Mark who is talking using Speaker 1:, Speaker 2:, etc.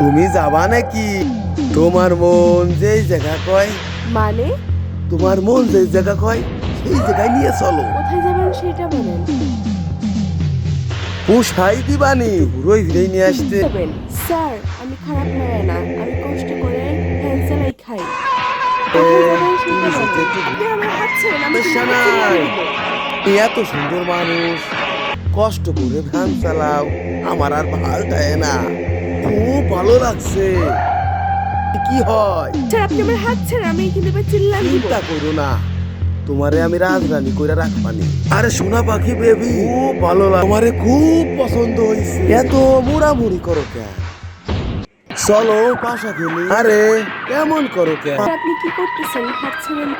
Speaker 1: তুমি যাবা নাকি? তোমার মন যেই জায়গা কয়।
Speaker 2: মানে?
Speaker 1: তোমার মন যেই জায়গা কয় সেই জায়গায় নিয়ে চলো।
Speaker 2: কোথায় যাবেন সেটা বলেন।
Speaker 1: পুষাই দিবানি। রই ফিরে নিয়ে আসতে।
Speaker 2: স্যার আমি খারাপ মায়া না। আমি কষ্ট করে ফ্যান চালাই খাই
Speaker 1: এত সুন্দর মানুষ। কষ্ট করে ভ্যান চালাও। আমার আর ভালো দেয় না। খুব ভালো লাগছে। কি হয়?
Speaker 2: স্যার আপনি আমার হাত ছেড়ে আমি কিন্তু এবার চিল্লান
Speaker 1: চিন্তা করো না। তোমারে আমি রাজরানী কইরা রাখবানি। আরে সোনা পাখি বেবি খুব ভালো লাগে তোমারে খুব পছন্দ হইছে। এত মুড়ামুড়ি করো কেন চলো পাশা খেলি। আরে কেমন করো কেন
Speaker 2: আপনি কি করতেছেন? হাত ছেড়েন।